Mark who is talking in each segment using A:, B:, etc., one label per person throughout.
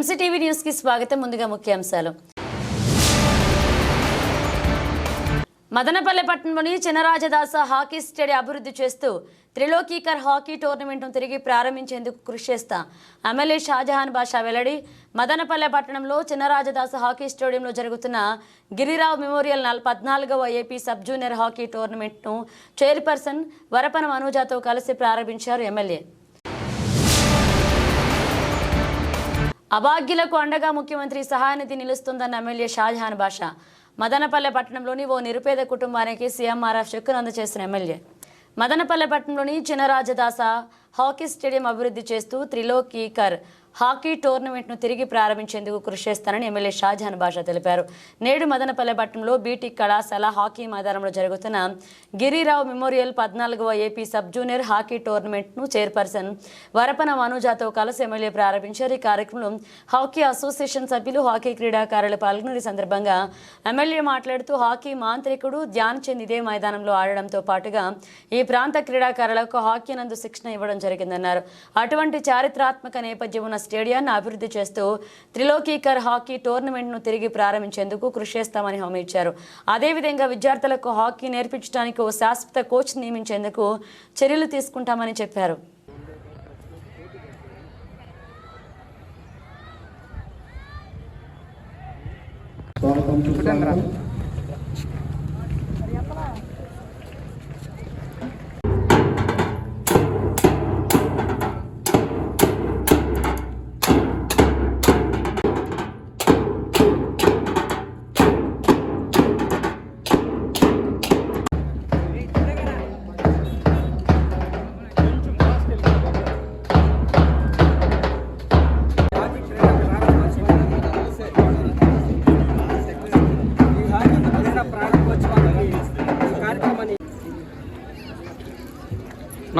A: MCTV న్యూస్కి స్వాగతం. ముందుగా ముఖ్యాంశాలు. మదనపల్లె పట్టణంలోని చినరాజదాస హాకీ స్టేడియం అభివృద్ధి చేస్తూ త్రిలోకీకర్ హాకీ టోర్నమెంట్ను తిరిగి ప్రారంభించేందుకు కృషి చేస్తా ఎమ్మెల్యే షాజహాన్ బాషా వెల్లడి. మదనపల్లె పట్టణంలో చినరాజదాస హాకీ స్టేడియంలో జరుగుతున్న గిరిరావు మెమోరియల్ నల్ పద్నాలుగవ ఏపీ సబ్ జూనియర్ హాకీ టోర్నమెంట్ను చైర్పర్సన్ వరపన మనూజాతో కలిసి ప్రారంభించారు ఎమ్మెల్యే. అభాగ్యులకు అండగా ముఖ్యమంత్రి సహాయనిధి నిలుస్తుందన్న ఎమ్మెల్యే షాజహాన్ బాషా. మదనపల్లె పట్టణంలోని ఓ నిరుపేద కుటుంబానికి సీఎంఆర్ఎఫ్ చెక్కును అందజేసిన ఎమ్మెల్యే. మదనపల్లె పట్టణంలోని చినరాజదాస హాకీ స్టేడియం అభివృద్ధి చేస్తూ త్రిలోకీకర్ హాకీ టోర్నమెంట్ను తిరిగి ప్రారంభించేందుకు కృషి చేస్తానని ఎమ్మెల్యే షాజహాన్ బాషా తెలిపారు. నేడు మదనపల్లె పట్టణంలో బీటీ కళాశాల హాకీ మైదానంలో జరుగుతున్న గిరిరావు మెమోరియల్ పద్నాలుగవ ఏపీ సబ్ జూనియర్ హాకీ టోర్నమెంట్ను చైర్పర్సన్ వరపన మనుజాతో కలిసి ఎమ్మెల్యే ప్రారంభించారు. ఈ కార్యక్రమంలో హాకీ అసోసియేషన్ సభ్యులు హాకీ క్రీడాకారులు పాల్గొన్న ఈ సందర్భంగా ఎమ్మెల్యే మాట్లాడుతూ హాకీ మాంత్రికుడు ధ్యాన్ చంద్ ఇదే మైదానంలో ఆడడంతో పాటుగా ఈ ప్రాంత క్రీడాకారులకు హాకీ నందు శిక్షణ ఇవ్వడం జరిగిందన్నారు. అటువంటి చారిత్రాత్మక నేపథ్యం ఉన్న స్టేడియాన్ని అభివృద్ధి చేస్తూ త్రిలోకీకర్ హాకీ టోర్నమెంట్ను తిరిగి ప్రారంభించేందుకు కృషి చేస్తామని హామీ ఇచ్చారు. అదేవిధంగా విద్యార్థులకు హాకీ నేర్పించడానికి ఓ శాశ్వత కోచ్ నియమించేందుకు చర్యలు తీసుకుంటామని చెప్పారు.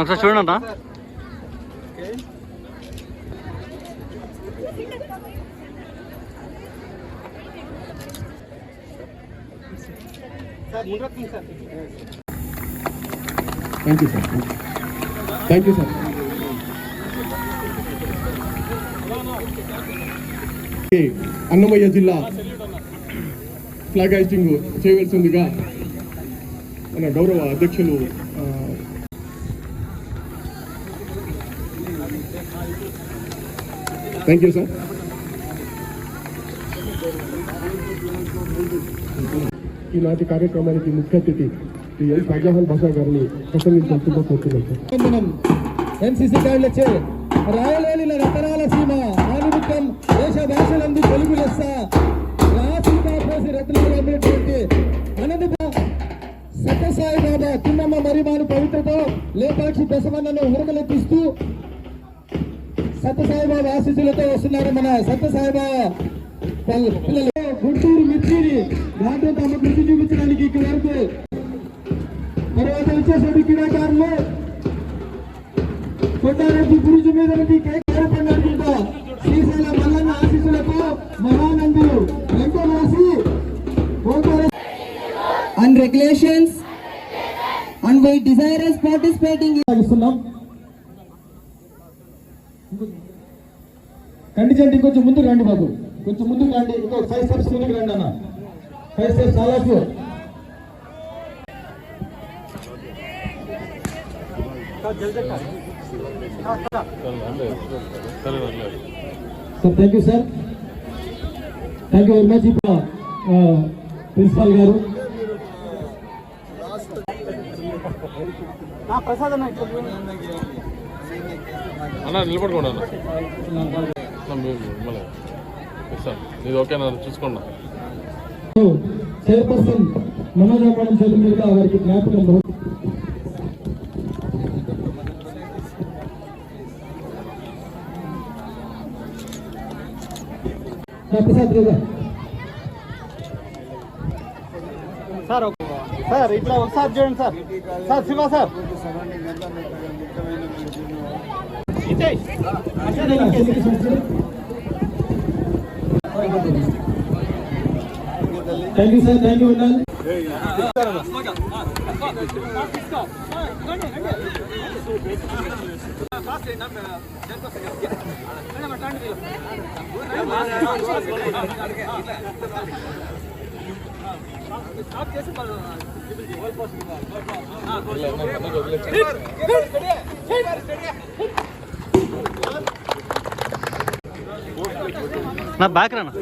B: స్వాగతం సుస్వాగతం
C: నాకు సార్ చూడండి అన్న.
B: Thank you sir thank you sir Annamayya జిల్లా ఫ్లాగ్ హైస్టింగ్ చేయవలసిందిగా మన గౌరవ అధ్యక్షులు ఆ, థ్యాంక్ యూ సార్ ఈనాటి కార్యక్రమానికి ముఖ్య అతిథి శ్రీ ఎల్ షాజహాన్ బాషా గారిని ప్రసంగించాల్సిందిగా కోరుతున్నాం సార్
D: మనం ఎన్సీసీ కార్డులచే రాయలేని రతనాల సీమ ఆనిమిత్తం దేశ భాషలందు తెలుగు లెస్స రాసికా పోసి రత్నాలు అమ్మేటువంటి అనంత సత్యసాయి బాబా తిన్నమ్మ మరిమాను పవిత్రతో లేపాక్షి బసవన్నను హురకలెత్తిస్తూ సత్యసాయి బాబా ఆశీస్సులతో వస్తున్నారు మన సత్యసాయి బాబా పిల్ల- పిల్లలు. గుంటూరు మిర్చిని దాంట్లో తమ కృషి చూపించడానికి ఇక్కడ వరకు తర్వాత వచ్చేసరికి క్రీడాకారులు కొండారెడ్డి గురుజు మీద శ్రీశైల మల్లన్న ఆశీస్సులతో మహానందులు. వెంకటరాసి ఓంకార
E: and regulations. And we desire us participating in
D: సాగిస్తున్నాం కొంచెం ముందుకు రండి బాబు. కొంచెం ముందుకు రండి. ఇంకో ఫైవ్ స్టెప్స్ ముందుకు రండి అన్న. ఫైవ్ స్టెప్స్ చాలా sir thank you sir thank you very much ఇప్పుడు ప్రిన్సిపాల్ గారు.
C: అన్న నిలబడుకోండి అన్న. సార్ ఇది ఓకేనా చూసుకోండి
D: చైర్పర్సన్ మనోజ్ మేడం చేతుల మీదుగా వారికి జ్ఞాపకం బహు- నా ప్రసాద్ గారు. సార్ సార్ ఇట్లా ఒకసారి చూడండి sir. Sir Siva sir. Thank you sir thank you ఉండాలి
C: నా బ్యాక్ రానా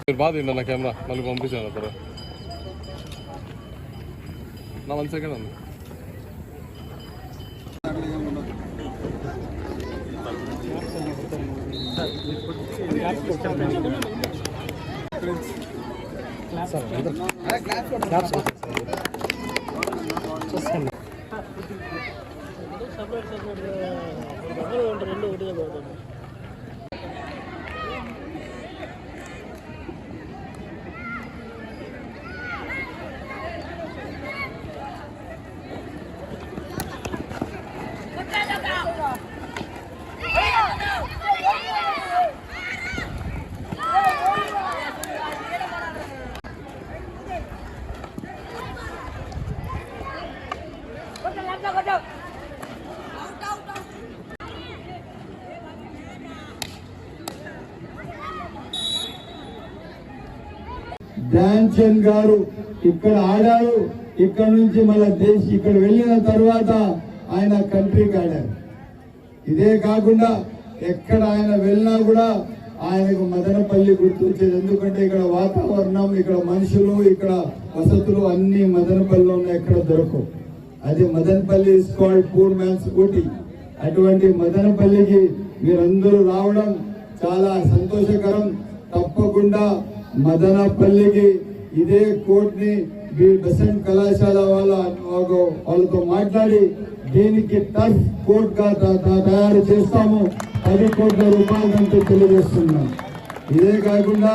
C: మీరు తిండి నా కెమెరా? మళ్ళీ పంపించాను అప్పుడు. నా వన్ సెకండ్ అన్న.
F: ధ్యాన్ గారు ఇక్కడ ఆడారు. ఇక్కడ నుంచి మన దేశ్ ఇక్కడ వెళ్ళిన తర్వాత ఆయన కంట్రీకి ఆడారు. ఇదే కాకుండా ఎక్కడ ఆయన వెళ్ళినా కూడా ఆయనకు మదనపల్లి గుర్తొచ్చేది. ఎందుకంటే ఇక్కడ వాతావరణం ఇక్కడ మనుషులు ఇక్కడ వసతులు అన్ని మదనపల్లిలో ఉన్నాయి ఎక్కడ దొరకవు. అది Madanapalli squad poor man's Ooty అటువంటి మదనపల్లికి మీరందరూ రావడం చాలా సంతోషకరం. తప్పకుండా మదనపల్లికి ఇదే కోర్టుని మీ బెసెంట్ కళాశాల వాళ్ళ వాళ్ళతో మాట్లాడి దీనికి టఫ్ కోర్ట్గా తయారు చేస్తాము. పది కోట్ల రూపాయలంటూ తెలియజేస్తున్నాం. ఇదే కాకుండా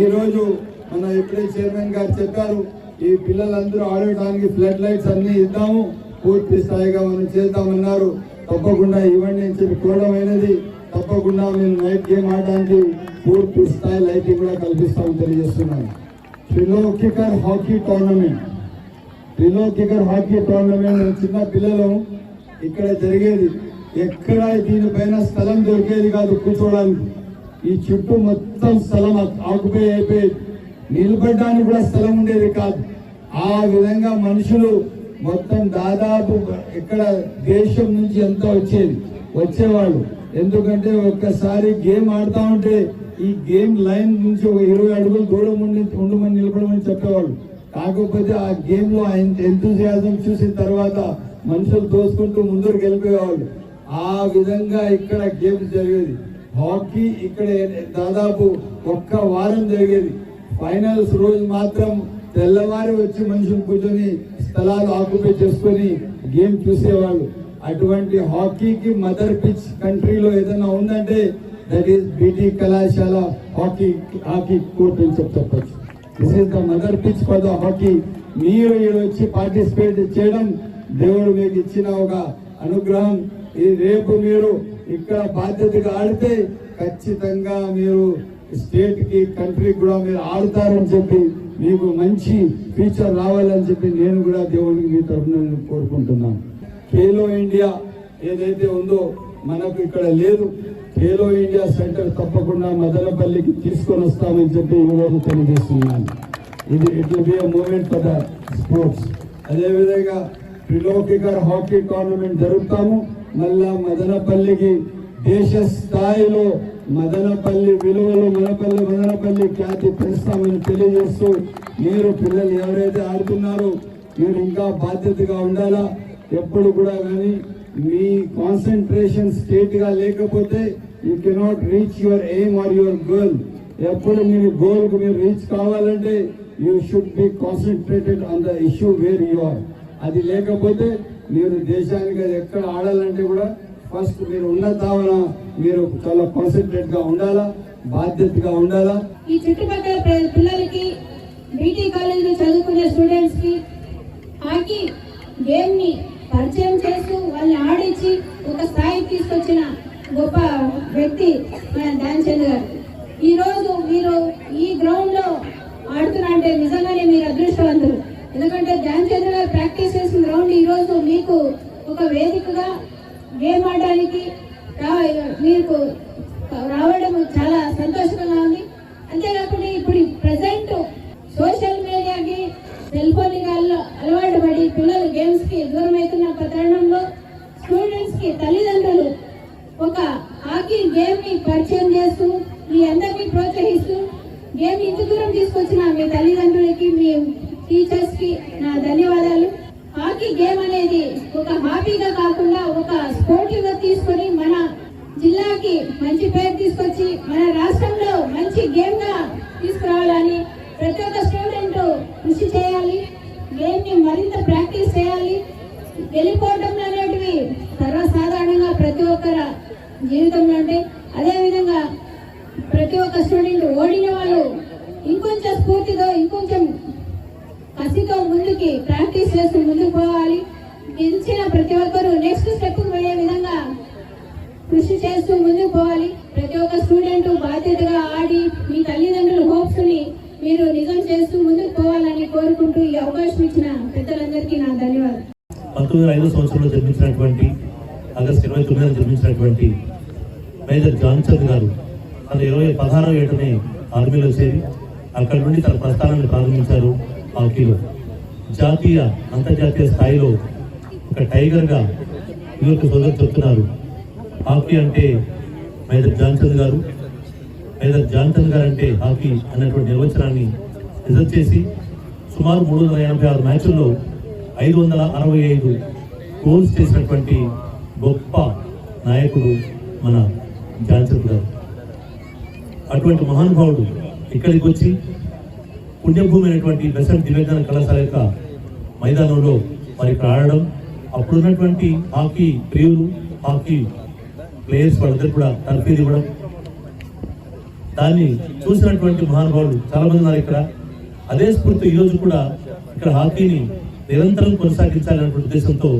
F: ఈరోజు మన ఇప్పుడే చైర్మన్ గారు చెప్పారు ఈ పిల్లలందరూ ఆడటానికి ఫ్లడ్ లైట్స్ అన్ని ఇద్దాము పూర్తి స్థాయిగా మనం చేద్దామన్నారు. తప్పకుండా ఇవ్వండి అని చెప్పి కోరడమైనది. తప్పకుండా మేము నైట్ గేమ్ ఆడడానికి పూర్తి స్థాయి లైటింగ్ కూడా కల్పిస్తామని తెలియజేస్తున్నాను Trilokikar hockey tournament. Trilokikar hockey tournament చిన్న పిల్లలు ఇక్కడ జరిగేది. ఎక్కడ దీనిపైన స్థలం దొరికేది కాదు కూర్చోవడానికి ఈ చుట్టూ మొత్తం స్థలం ఆకుపై అయిపోయేది నిలబడడానికి కూడా స్థలం ఉండేది కాదు. ఆ విధంగా మనుషులు మొత్తం దాదాపు ఇక్కడ దేశం నుంచి ఎంతో వచ్చేది. వచ్చేవాళ్ళు. ఎందుకంటే ఒక్కసారి గేమ్ ఆడుతూ ఉంటే ఈ గేమ్ లైన్ నుంచి ఒక ఇరవై అడుగులు దూరం ఉండి ఉండమని నిలబడమని చెప్పేవాళ్ళు. కాకపోతే ఆ గేమ్లో ఆయన ఎంతూజియాజం చూసిన తర్వాత మనుషులు తోసుకుంటూ ముందరికి వెళ్ళిపోయేవాళ్ళు. ఆ విధంగా ఇక్కడ గేమ్ జరిగేది. హాకీ ఇక్కడ దాదాపు ఒక్క వారం జరిగేది. ఫైనల్స్ రోజు మాత్రం తెల్లవారి వచ్చి మనుషులు కూర్చొని స్థలాలు ఆక్యుపై చేసుకొని గేమ్ చూసేవాళ్ళు. అటువంటి హాకీకి మదర్ పిచ్ కంట్రీలో ఏదైనా ఉందంటే దట్ ఈస్ బీటీ కళాశాల హాకీ హాకీ కోర్ట్ అని చెప్పచ్చు this is the mother pitch for the hockey మీరు ఈడ వచ్చి పార్టిసిపేట్ చేయడం దేవుడు మీకు ఇచ్చిన ఒక అనుగ్రహం. ఈ రేపు మీరు ఇక్కడ బాధ్యతగా ఆడితే ఖచ్చితంగా మీరు స్టేట్కి కంట్రీకి కూడా మీరు ఆడతారని చెప్పి మీకు మంచి ఫ్యూచర్ రావాలని చెప్పి నేను కూడా దేవుడికి మీ తరఫున కోరుకుంటున్నాను. ఖేలో ఇండియా ఏదైతే ఉందో మనకు ఇక్కడ లేదు. ఖేలో ఇండియా సెంటర్ తప్పకుండా మదనపల్లికి తీసుకొని వస్తామని చెప్పి ఈరోజు తెలియజేస్తున్నాను. ఇది it will be moment for the sports. అదేవిధంగా త్రిలోకికర్ హాకీ టోర్నమెంట్ జరుపుతాము. మళ్ళా మదనపల్లికి దేశ స్థాయిలో మదనపల్లి విలువలు మదనపల్లి మదనపల్లి ఖ్యాతి పెంచుతామని తెలియజేస్తూ మీరు పిల్లలు ఎవరైతే ఆడుతున్నారో మీరు ఇంకా బాధ్యతగా ఉండాలా? ఎప్పుడు కూడా కానీ మీ కాన్సన్ట్రేషన్ స్టేట్గా లేకపోతే you cannot reach your aim or your goal ఎప్పుడు మీరు గోల్కు మీరు రీచ్ కావాలంటే
G: you should be concentrated on the issue where you are అది లేకపోతే మీరు దేశానికి అది ఎక్కడ ఆడాలంటే కూడా ఫస్ట్ మీరు ఉన్న తావన మీరు చాలా కాన్సన్ట్రేట్గా ఉండాలా బాధ్యతగా ఉండాలా?
H: ఈ చుట్టుపక్కల పిల్లలకి బీటీ కాలేజీలో చదువుకునే స్టూడెంట్స్కి హాకీ గేమ్ని పరిచయం చేస్తూ వాళ్ళని ఆడించి ఒక స్థాయికి తీసుకొచ్చిన గొప్ప వ్యక్తి మన ధ్యాన్ చంద్ గారు. ఈరోజు మీరు ఈ గ్రౌండ్లో ఆడుతున్నా అంటే నిజంగానే మీరు అదృష్టవంతులు. ఎందుకంటే ధ్యాన్ చంద్ర గారు ప్రాక్టీస్ చేసిన గ్రౌండ్ ఈరోజు మీకు ఒక వేదికగా గేమ్ ఆడడానికి మీకు రావడం చాలా సంతోషంగా ఉంది. అంతేకాకుండా ఇప్పుడు ప్రజెంట్ సోషల్ మీడియాకి సెల్ ఫోన్ అలవాటు పడి పిల్లలు గేమ్స్కి దూరం అవుతున్న తరుణంలో స్టూడెంట్స్కి తల్లిదండ్రులు ఒక హాకీ గేమ్ని పరిచయం చేస్తూ మీ అందరినీ ప్రోత్సహిస్తూ గేమ్ ఇంత దూరం తీసుకొచ్చిన మీ తల్లిదండ్రులకి మీ టీచర్స్కి నా ధన్యవాదాలు. హాకీ గేమ్ అనేది ఒక హాబీగా కాకుండా ఒక స్పోర్టివ్గా తీసుకొని మన జిల్లాకి మంచి పేరు తీసుకొచ్చి మన రాష్ట్రంలో మంచి గేమ్గా తీసుకురావాలని ప్రతి ఒక్క స్టూడెంట్ కృషి చేయాలి. గేమ్ని మరింత ప్రాక్టీస్ చేయాలి. గెలిపోవటం జీవితంలో ఉంటాయి అదే విధంగా ప్రతి ఒక్క స్టూడెంట్ ఓడిన వాళ్ళు ఇంకొంచెం స్ఫూర్తితో ఇంకొంచెం కసితో ముందుకి ప్రాక్టీస్ చేస్తూ ముందుకు పోవాలి. గెలిచిన ప్రతి ఒక్కరు నెక్స్ట్ స్టెప్ పోయే విధంగా కృషి చేస్తూ ముందుకు పోవాలి. ప్రతి ఒక్క స్టూడెంట్ బాధ్యతగా ఆడి మీ తల్లిదండ్రుల హోప్స్ని మీరు నిజం చేస్తూ ముందుకు పోవాలని కోరుకుంటూ ఈ అవకాశం ఇచ్చిన పెద్దలందరికీ నా ధన్యవాదాలు.
I: పంతొమ్మిది వందల ఐదో సంవత్సరంలో జన్మించినటువంటి ఆగస్టు ఇరవై తొమ్మిదిన జన్మించినటువంటి మేజర్ జాన్సన్ గారు తన ఇరవై పదహారవ ఏటనే ఆర్మీలో చేరి అక్కడి నుండి తన ప్రస్థానాన్ని ప్రారంభించారు హాకీలో. జాతీయ అంతర్జాతీయ స్థాయిలో ఒక టైగర్గా యువకు సోదరు చెప్తున్నారు. హాకీ అంటే మేజర్ జాన్సన్ గారు. మేజర్ జాన్సన్ గారు అంటే హాకీ అనేటువంటి నిర్వచనాన్ని రిజర్వ్ చేసి సుమారు మూడు వందల ఎనభై ఆరు మ్యాచ్ల్లో ఐదు వందల అరవై ఐదు గోల్స్ చేసినటువంటి గొప్ప నాయకుడు మన జాన్సన్ గారు అటువంటి మహానుభావుడు ఇక్కడికి వచ్చి పుణ్యభూమి అయినటువంటి బెసెంట్ నివేదన కళాశాల యొక్క మైదానంలో మరి ఇక్కడ ఆడడం అప్పుడున్నటువంటి హాకీ ప్రియులు హాకీ ప్లేయర్స్ వాళ్ళందరూ కూడా తర్ఫీదు ఇవ్వడం. దాన్ని చూసినటువంటి మహానుభావులు చాలామంది ఉన్నారు ఇక్కడ. అదే స్ఫూర్తి ఈ రోజు కూడా ఇక్కడ హాకీని నిరంతరం కొనసాగించాలనే ఉద్దేశంతో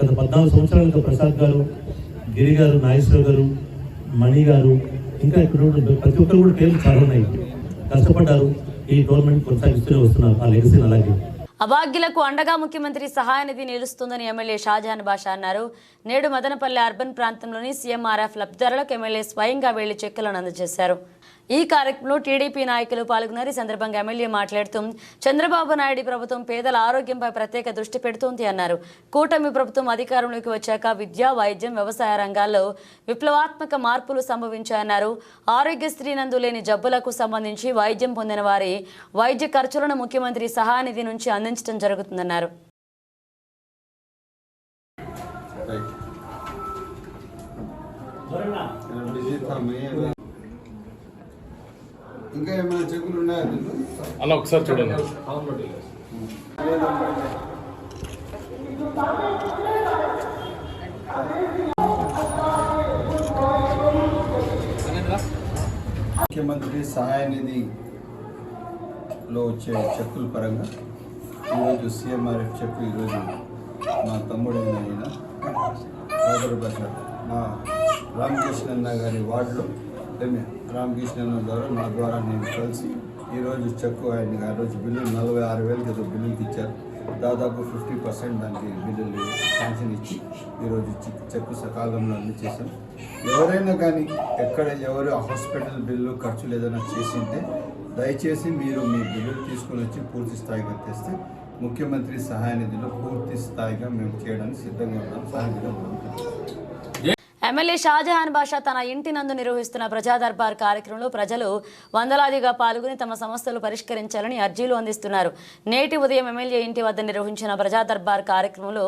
I: గత పద్నాలుగు సంవత్సరాలుగా ప్రసాద్ గారు గిరి గారు నాగేశ్వర గారు మణి గారు ఇంకా ఇక్కడ ఉన్న ప్రతి ఒక్కరు కూడా పేర్లు చాలా ఉన్నాయి. కష్టపడ్డారు. ఈ గవర్నమెంట్ కొనసాగిస్తూనే వస్తున్నారు. ఆ లెగసీని అలాగే.
A: అభాగ్యులకు అండగా ముఖ్యమంత్రి సహాయ నిధి నిలుస్తుందని ఎమ్మెల్యే షాజహాన్ బాషా అన్నారు. నేడు మదనపల్లి అర్బన్ ప్రాంతంలోని సీఎంఆర్ఎఫ్ లబ్ధిదారులకు ఎమ్మెల్యే స్వయంగా వెళ్ళి చెక్కులను అందజేశారు. ఈ కార్యక్రమంలో టీడీపీ నాయకులు పాల్గొన్నారు. ఈ సందర్భంగా ఎమ్మెల్యే మాట్లాడుతూ చంద్రబాబు నాయుడు ప్రభుత్వం పేదల ఆరోగ్యంపై ప్రత్యేక దృష్టి పెడుతోంది అన్నారు. కూటమి ప్రభుత్వం అధికారంలోకి వచ్చాక విద్య వైద్యం వ్యవసాయ రంగాల్లో విప్లవాత్మక మార్పులు సంభవించాయన్నారు. ఆరోగ్యశ్రీ నందు లేని జబ్బులకు సంబంధించి వైద్యం పొందిన వారి వైద్య ఖర్చులను ముఖ్యమంత్రి సహాయనిధి నుంచి అందించడం జరుగుతుందన్నారు.
G: ఇంకా ఏమైనా చెక్కులు ఉన్నాయా
C: అన్న ఒకసారి చూడండి.
G: ముఖ్యమంత్రి సహాయ నిధిలో వచ్చే చెక్కుల పరంగా ఈరోజు సీఎంఆర్ఎఫ్ చెక్కు ఈరోజు మా తమ్ముడు అయిన సోదరు ప్రసాద్ మా రామకృష్ణ అన్న గారి వార్డులో రామకృష్ణ ద్వారా నా ద్వారా నేను కలిసి ఈరోజు చెక్కు ఆయనకి ఆ రోజు బిల్లులు నలభై ఆరు వేలకి ఏదో బిల్లులకి ఇచ్చారు. దాదాపు ఫిఫ్టీ పర్సెంట్ దానికి బిల్లులు శాంక్షన్ ఇచ్చి ఈరోజు చెక్ చెక్కు సకాలంలో అందించేసాం ఎవరైనా కానీ ఎక్కడ ఎవరు హాస్పిటల్ బిల్లు ఖర్చులు ఏదైనా చేసింటే దయచేసి మీరు మీ బిల్లులు తీసుకొని వచ్చి పూర్తి స్థాయిగా తెస్తే ముఖ్యమంత్రి సహాయ నిధిలో పూర్తి స్థాయిగా మేము చేయడానికి సిద్ధంగా ఉన్నాం సహాయ నిధిలో
A: ఎమ్మెల్యే షాజహాన్ బాషా తన ఇంటి నందు నిర్వహిస్తున్న ప్రజా దర్బార్ కార్యక్రమంలో ప్రజలు వందలాదిగా పాల్గొని తమ సమస్యలు పరిష్కరించాలని అర్జీలు అందిస్తున్నారు. నేటి ఉదయం ఎమ్మెల్యే ఇంటి వద్ద నిర్వహించిన ప్రజా దర్బార్ కార్యక్రమంలో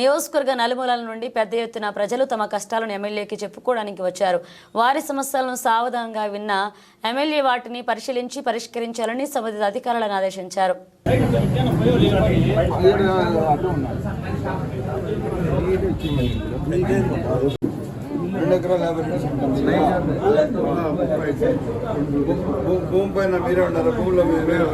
A: నియోజకవర్గ నలుమూలల నుండి పెద్ద ఎత్తున ప్రజలు తమ కష్టాలను ఎమ్మెల్యేకి చెప్పుకోవడానికి వచ్చారు. వారి సమస్యలను సావధానంగా విన్న ఎమ్మెల్యే వాటిని పరిశీలించి పరిష్కరించాలని సంబంధిత అధికారులను ఆదేశించారు.
G: రెండు ఎకరాలు యాభై భూమి పైన మీరే ఉన్నారు భూమిలో మీరే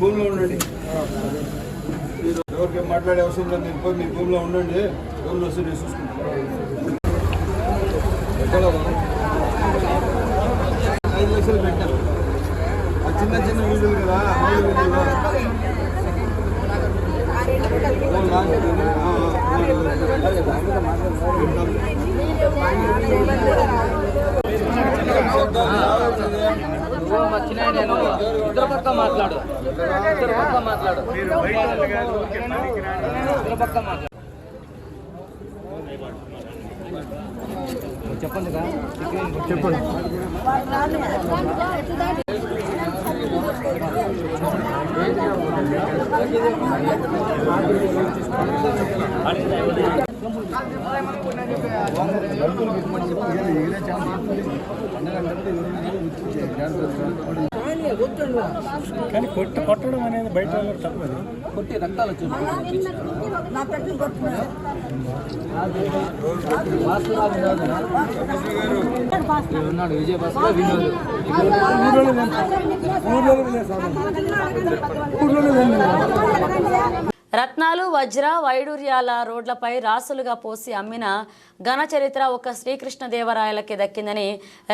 G: భూమిలో ఉండండి. మీరు ఎవరికి మాట్లాడే అవసరం లేదు. మీరు పోయి మీ భూమిలో ఉండండి. భూమిలో వస్తే నేను చూసుకుంటాను? ఐదు లక్షలు ఆ చిన్న చిన్న వీధులు కదా మూడు వీధులు
J: ఇద్దరు పక్క మాట్లాడు. ఇద్దరు పక్క మాట్లాడు. చెప్పండి. పక్క మాట్లాడు కొట్టి రక్తాలు వచ్చి ఉన్నాడు విజయ భాస్కర్ వినోద్
A: రత్నాలు వజ్ర వైడూర్యాల రోడ్లపై రాసులుగా పోసి అమ్మిన ఘన చరిత్ర ఒక శ్రీకృష్ణదేవరాయలకే దక్కిందని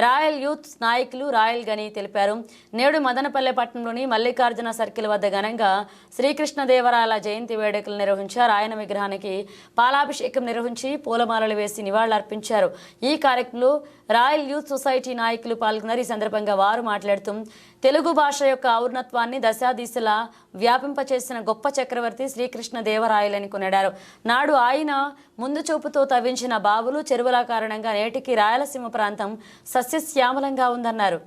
A: రాయల్ యూత్ నాయకులు రాయల్ గని తెలిపారు. నేడు మదనపల్లె పట్టణంలోని మల్లికార్జున సర్కిల్ వద్ద ఘనంగా శ్రీకృష్ణదేవరాయల జయంతి వేడుకలు నిర్వహించారు. ఆయన విగ్రహానికి పాలాభిషేకం నిర్వహించి పూలమాలలు వేసి నివాళులర్పించారు. ఈ కార్యక్రమంలో రాయల్ యూత్ సొసైటీ నాయకులు పాల్గొన్నారు. ఈ సందర్భంగా వారు మాట్లాడుతూ తెలుగు భాష యొక్క ఔన్నత్వాన్ని దశాదిశలా వ్యాపింపచేసిన గొప్ప చక్రవర్తి శ్రీకృష్ణ దేవరాయలని నాడు ఆయన ముందు చూపుతో తవ్వించిన బావులు చెరువుల కారణంగా నేటికి రాయలసీమ ప్రాంతం సస్యశ్యామలంగా ఉందన్నారు.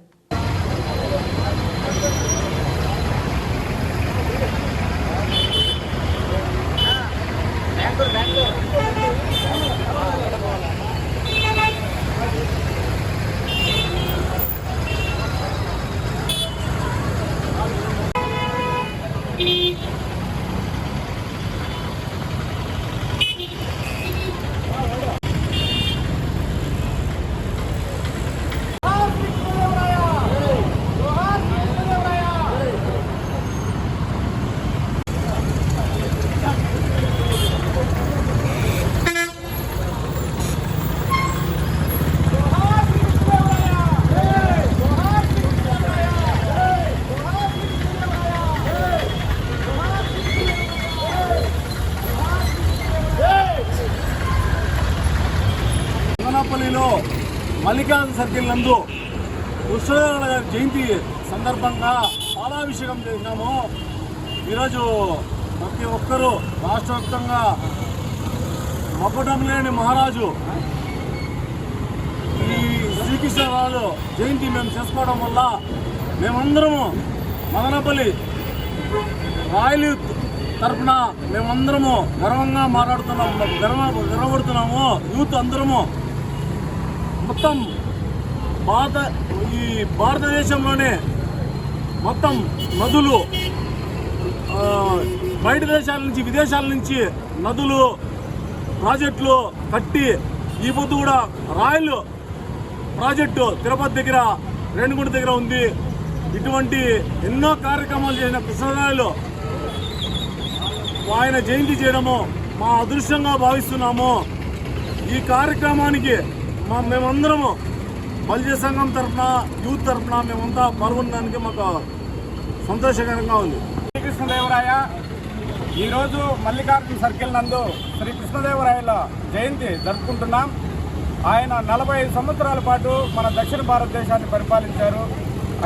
K: మల్లికార్జున సర్కిల్ నందు కృష్ణదేవరాయల గారి జయంతి సందర్భంగా పాలాభిషేకం చేసినాము. ఈరోజు ప్రతి ఒక్కరూ రాష్ట్ర వ్యాప్తంగా మొక్కటం లేని మహారాజు ఈ శ్రీకృష్ణరాజు జయంతి మేము చేసుకోవడం వల్ల మేమందరము మదనపల్లి రాయలు తరఫున మేమందరము గర్వంగా మాట్లాడుతున్నాము గర్వ గర్వపడుతున్నాము. యూత్ అందరము మొత్తం భారత ఈ భారతదేశంలోనే మొత్తం నదులు బయట దేశాల నుంచి విదేశాల నుంచి నదులు ప్రాజెక్టులు కట్టి ఈ పొద్దు కూడా రాయల్ ప్రాజెక్టు తిరుపతి దగ్గర రేణుగుంట దగ్గర ఉంది. ఇటువంటి ఎన్నో కార్యక్రమాలు చేసిన కృష్ణరాయలు ఆయన జయంతి చేయడము మా అదృష్టంగా భావిస్తున్నాము. ఈ కార్యక్రమానికి మా మేమందరము బలిజ సంఘం తరఫున యూత్ తరఫున మేమంతా పాల్గొనడానికి మాకు సంతోషకరంగా ఉంది.
L: శ్రీకృష్ణదేవరాయ ఈరోజు మల్లికార్జున సర్కిల్ నందు శ్రీ కృష్ణదేవరాయల జయంతి జరుపుకుంటున్నాం.
M: ఆయన నలభై ఐదు సంవత్సరాల పాటు మన దక్షిణ భారతదేశాన్ని పరిపాలించారు.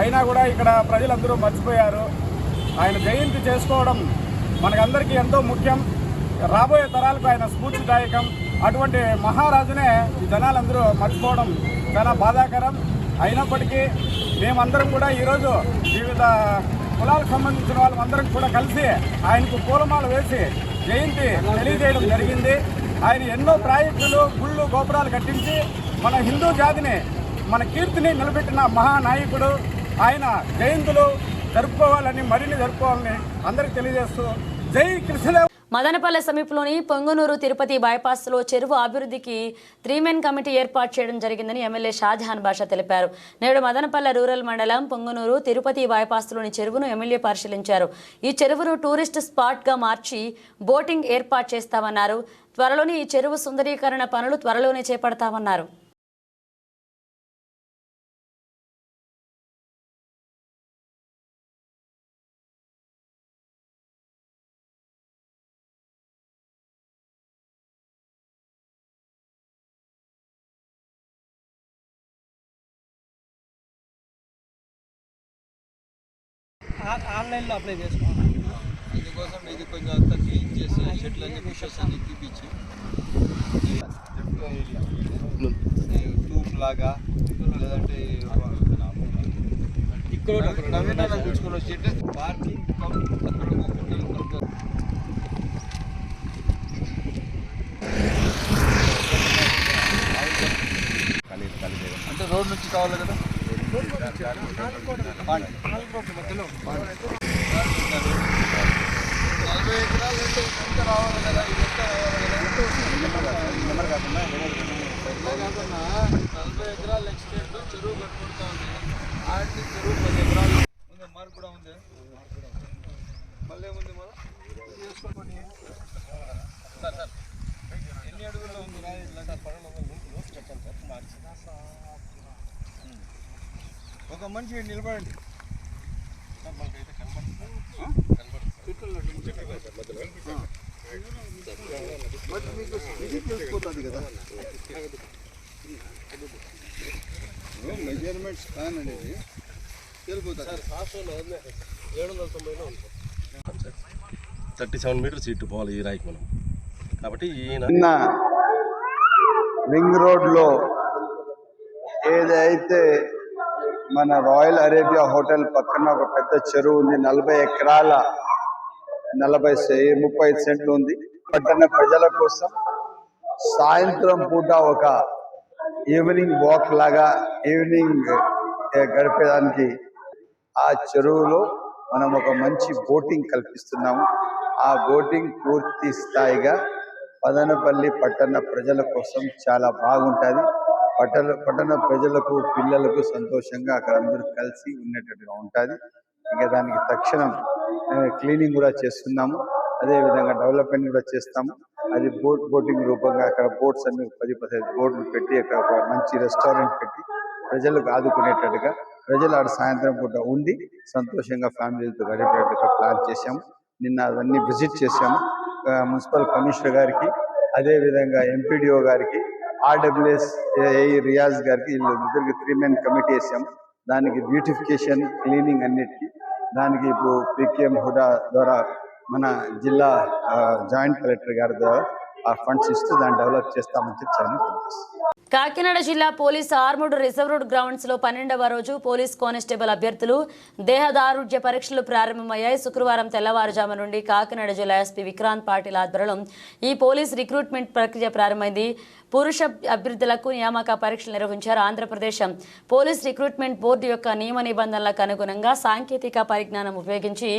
M: అయినా కూడా ఇక్కడ ప్రజలందరూ మర్చిపోయారు. ఆయన జయంతి చేసుకోవడం మనకందరికీ ఎంతో ముఖ్యం. రాబోయే తరాలకు ఆయన స్ఫూర్తిదాయకం. అటువంటి మహారాజునే ఈ జనాలందరూ మర్చిపోవడం చాలా బాధాకరం. అయినప్పటికీ మేమందరం కూడా ఈరోజు వివిధ కులాలకు సంబంధించిన వాళ్ళందరం కూడా కలిసి ఆయనకు పూలమాల వేసి జయంతి తెలియజేయడం జరిగింది. ఆయన ఎన్నో ప్రాజెక్టులు గుళ్ళు గోపురాలు కట్టించి మన హిందూ జాతిని మన కీర్తిని నిలబెట్టిన మహానాయకుడు. ఆయన జయంతులు జరుపుకోవాలని మరిన్ని జరుపుకోవాలని అందరికీ తెలియజేస్తూ జై కృష్ణదేవ
A: మదనపల్లె సమీపంలోని పొంగునూరు తిరుపతి బైపాస్లో చెరువు అభివృద్ధికి త్రీమెన్ కమిటీ ఏర్పాటు చేయడం జరిగిందని ఎమ్మెల్యే షాజహాన్ బాషా తెలిపారు. నేడు మదనపల్లె రూరల్ మండలం పొంగునూరు తిరుపతి బైపాస్లోని చెరువును ఎమ్మెల్యే పరిశీలించారు. ఈ చెరువును టూరిస్ట్ స్పాట్గా మార్చి బోటింగ్ ఏర్పాటు చేస్తామన్నారు. త్వరలోనే ఈ చెరువు సుందరీకరణ పనులు త్వరలోనే చేపడతామన్నారు.
J: ఆన్లైన్లో అప్లై చేసుకోవాలి.
N: ఇది కొంచెం అంతా క్లీన్ చేసి చెట్లన్నీ బుషెస్ అన్ని తీపిచ్చి. ట్యూబ్ లాగా లేదంటే నవీన వచ్చి పార్కింగ్ అంటే రోడ్ నుంచి కావాలి కదా? నలభై ఎకరాలు అంటే రావాలి కదా రావాలి కదా కాకుండా నలభై ఎకరాలు ఎక్స్టెంట్ చెరువు కట్టుకుంటా ఉంది ఆడికి చెరువు పది ఎకరాలు ఉంది కూడా ఉంది మళ్ళీ ఏముంది మనం చేసుకోండి సార్ సార్ ఎన్ని అడుగుల్లో ఉంది ఒక మనిషి నిలబడండి. మరి మీకు ఇది తెలిసిపోతుంది కదా మెజర్మెంట్ స్కాన్ అనేది
C: థర్టీ సెవెన్ మీటర్స్ ఇటు పోవాలి ఈ రాయికి మనం. కాబట్టి ఈయన
N: నిన్న రింగ్ రోడ్లో ఏదైతే మన రాయల్ అరేబియా హోటల్ పక్కన ఒక పెద్ద చెరువు ఉంది. నలభై ఎకరాల నలభై ముప్పై సెంట్లు ఉంది. పట్టణ ప్రజల కోసం సాయంత్రం పూట ఒక ఈవినింగ్ వాక్ లాగా ఈవినింగ్ గడిపేదానికి ఆ చెరువులో మనం ఒక మంచి బోటింగ్ కల్పిస్తున్నాము. ఆ బోటింగ్ పూర్తి స్థాయిగా పదనపల్లి పట్టణ ప్రజల కోసం చాలా బాగుంటుంది. పట్టణ పట్టణ ప్రజలకు పిల్లలకు సంతోషంగా అక్కడ అందరూ కలిసి ఉండేటట్టుగా ఉంటుంది. ఇంకా దానికి తక్షణం క్లీనింగ్ కూడా చేస్తున్నాము. అదే విధంగా డెవలప్మెంట్ కూడా చేస్తాము. అది బోట్ బోటింగ్ రూపంగా అక్కడ బోట్స్ అన్ని పది పదిహేను బోట్లు పెట్టి అక్కడ ఒక మంచి రెస్టారెంట్ పెట్టి ప్రజలకు ఆదుకునేటట్టుగా ప్రజలు ఆడ సాయంత్రం పూట ఉండి సంతోషంగా ఫ్యామిలీలతో గడిపేటట్టుగా ప్లాన్ చేశాము. నిన్న అవన్నీ విజిట్ చేశాము. మున్సిపల్ కమిషనర్ గారికి అదే విధంగా ఎంపీడీఓ గారికి ఆర్డబ్ల్యూఎస్ ఏఐ రియాజ్ గారికి వీళ్ళు ముగ్గురికి త్రీ మెన్ కమిటీ వేసాం. దానికి బ్యూటిఫికేషన్ క్లీనింగ్ అన్నిటికీ. దానికి ఇప్పుడు పీకేఎం హుడా ద్వారా మన జిల్లా ఆ, జాయింట్ కలెక్టర్ గారి ద్వారా ఆ ఫండ్స్ ఇస్తూ దాన్ని డెవలప్ చేస్తామని చెప్పి చాలా
A: కాకినాడ జిల్లా పోలీస్ ఆర్ముడ్ రిజర్వ్డ్ గ్రౌండ్స్లో పన్నెండవ రోజు పోలీస్ కానిస్టేబుల్ అభ్యర్థులు దేహదారుఢ్య పరీక్షలు ప్రారంభమయ్యాయి. శుక్రవారం తెల్లవారుజాము నుండి కాకినాడ జిల్లా ఎస్పీ విక్రాంత్ పాటిల్ ఆధ్వర్యంలో ఈ పోలీస్ రిక్రూట్మెంట్ ప్రక్రియ ప్రారంభమైంది. పురుష అభ్యర్థులకు నియామక పరీక్షలు నిర్వహించారు ఆంధ్రప్రదేశ్. పోలీస్ రిక్రూట్మెంట్ బోర్డు యొక్క నియమ నిబంధనలకు అనుగుణంగా సాంకేతిక పరిజ్ఞానం ఉపయోగించి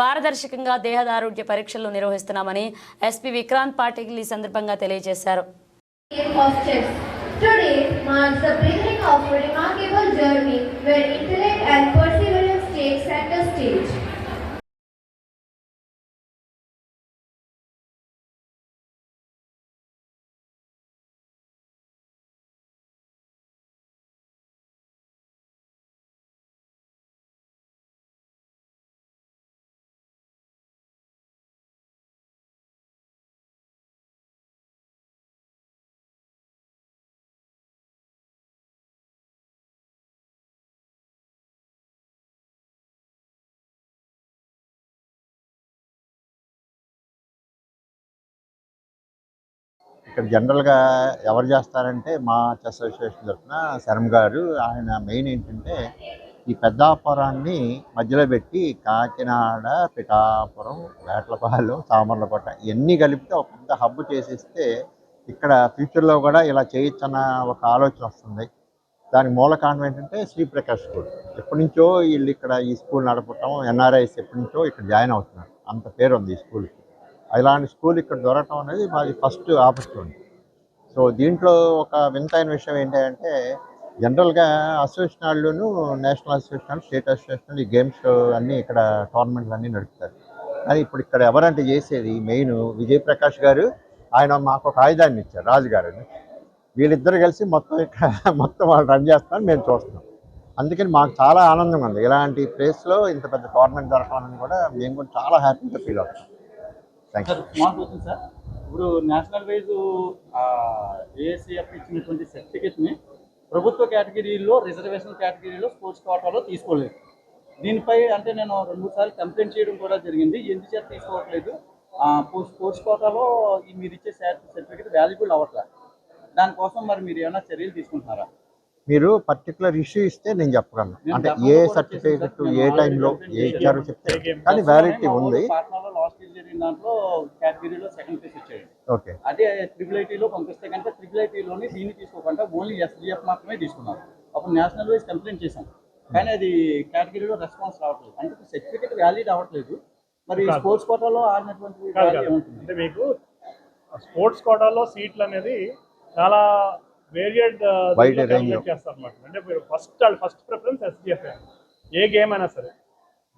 A: పారదర్శకంగా దేహదారుఢ్య పరీక్షలు నిర్వహిస్తున్నామని ఎస్పీ విక్రాంత్ పాటిల్ ఈ సందర్భంగా తెలియజేశారు.
L: Today marks the beginning of a remarkable journey where intellect and perseverance take center stage.
O: ఇక్కడ జనరల్గా ఎవరు చేస్తారంటే మా చెస్ అసోసియేషన్ తరఫున శరం గారు ఆయన మెయిన్ ఏంటంటే ఈ పెద్దాపురాన్ని మధ్యలో పెట్టి కాకినాడ పిఠాపురం వేటలపాలెం సామర్లకోట ఇవన్నీ కలిపితే ఒక పెద్ద హబ్ చేసేస్తే ఇక్కడ ఫ్యూచర్లో కూడా ఇలా చేయొచ్చన్న ఒక ఆలోచన వస్తుంది. దానికి మూల కారణం ఏంటంటే శ్రీప్రకాష్ స్కూల్. ఎప్పటి నుంచో వీళ్ళు ఇక్కడ ఈ స్కూల్ నడపటం ఎన్ఆర్ఐస్ ఎప్పటి నుంచో ఇక్కడ జాయిన్ అవుతున్నారు. అంత పేరు ఉంది ఈ స్కూల్కి. ఇలాంటి స్కూల్ ఇక్కడ దొరకటం అనేది మాది ఫస్ట్ ఆపర్చునిటీ. సో దీంట్లో ఒక వింతైన విషయం ఏంటంటే జనరల్గా association national association state association ఈ గేమ్స్ అన్నీ ఇక్కడ టోర్నమెంట్లు అన్నీ నడుపుతారు. కానీ ఇప్పుడు ఇక్కడ ఎవరంటే చేసేది మెయిన్ విజయప్రకాష్ గారు ఆయన మాకు ఒక ఆయుధాన్ని ఇచ్చారు రాజు గారు వీళ్ళిద్దరు కలిసి మొత్తం ఇక్కడ మొత్తం వాళ్ళు రన్ చేస్తామని మేము చూస్తున్నాం. అందుకని మాకు చాలా ఆనందంగా ఉంది. ఇలాంటి ప్లేస్లో ఇంత పెద్ద టోర్నమెంట్ జరగాలని కూడా మేము కూడా చాలా హ్యాపీగా ఫీల్ అవుతాం థ్యాంక్ యూ
P: సార్ ఇప్పుడు నేషనల్ వైజ్ ఏఎస్సీఎఫ్ ఇచ్చినటువంటి సర్టిఫికేట్ని ప్రభుత్వ కేటగిరీలో రిజర్వేషన్ కేటగిరీలో స్పోర్ట్స్ కోటాలో తీసుకోలేదు. దీనిపై అంటే నేను రెండు మూడు సార్లు కంప్లైంట్ చేయడం కూడా జరిగింది. ఎందుచేత తీసుకోవట్లేదు? స్పోర్ట్స్ కోటాలో మీరు ఇచ్చే సర్టిఫికేట్ వాల్యుబుల్ అవ్వట్లేదు దానికోసం మరి మీరు ఏమైనా చర్యలు తీసుకుంటున్నారా?
O: మీరు పర్టికులర్ ఇష్యూ ఇస్తే నేను చెప్పగలను. అంటే ఏ సర్టిఫికేట్. ఏ టైంలో ఏ ఇచ్చారో చెప్తే కానీ వ్యాలిడిటీ ఉంది
P: పాట్నాలో లాస్ట్ ఇయర్ జరిగిన దాంట్లో కేటగిరీలో సెకండ్ ప్లేస్ వచ్చాడు
O: ఓకే.
P: అదే ట్రిపుల్ ఐటీలో పంపిస్తే కనుక ట్రిపుల్ ఐటీలోని దీన్ని తీసుకోకుండా ఓన్లీ ఎస్డిఎఫ్ మాత్రమే తీసుకున్నారు. అప్పుడు నేషనల్ వైజ్ కంప్లైంట్ చేశాం. కానీ అది కేటగిరీలో రెస్పాన్స్ రావట్లేదు. అంటే సర్టిఫికేట్ వ్యాలిడ్ అవ్వట్లేదు. మరి. స్పోర్ట్స్ కోటాలో ఆడినటువంటి
Q: మీకు స్పోర్ట్స్ కోటాలో సీట్లు అనేది చాలా చేస్తారు అనమాట అంటే మీరు ఫస్ట్ ఫస్ట్ ప్రిఫరెన్స్ ఎస్జిఎఫ్ ఏ. గేమ్ అయినా సరే.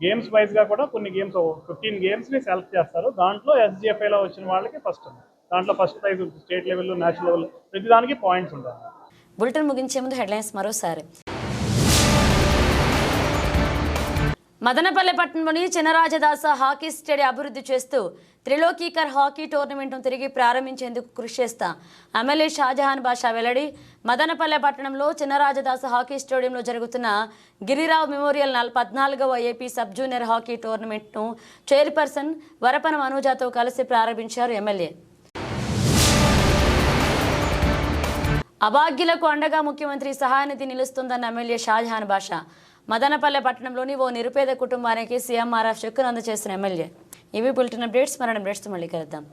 Q: గేమ్స్ వైజ్గా కూడా కొన్ని గేమ్స్ ఫిఫ్టీన్ గేమ్స్ని సెలెక్ట్ చేస్తారు. దాంట్లో SGFI లో వచ్చిన వాళ్ళకి ఫస్ట్ దాంట్లో first prize state level national level ప్రతి దానికి పాయింట్స్ ఉంటాయి.
A: బులెటిన్ ముగించే ముందు హెడ్లైన్స్ మరోసారి. మదనపల్లె పట్టణంలోని చినరాజదాస హాకీ స్టేడియం అభివృద్ధి చేస్తూ త్రిలోకీకర్ హాకీ టోర్నమెంట్ను తిరిగి ప్రారంభించేందుకు కృషి చేస్తా ఎమ్మెల్యే షాజహాన్ బాషా వెల్లడి. మదనపల్లె పట్టణంలో చినరాజదాస హాకీ స్టేడియంలో జరుగుతున్న గిరిరావు మెమోరియల్ నల్ పద్నాలుగవ ఏపీ సబ్ జూనియర్ హాకీ టోర్నమెంట్ను చైర్పర్సన్ వరపన మనోజాతో కలిసి ప్రారంభించారు ఎమ్మెల్యే. అభాగ్యులకు అండగా ముఖ్యమంత్రి సహాయనిధి నిలుస్తుందన్న ఎమ్మెల్యే షాజహాన్ బాషా. మదనపల్లె పట్టణంలోని ఓ నిరుపేద కుటుంబానికి సీఎంఆర్ఎఫ్ చెక్కును అందజేసిన ఎమ్మెల్యే. ఇవి బులెటిన్ అప్డేట్స్. మరణ అప్డేట్స్ మళ్ళీ కలుద్దాం.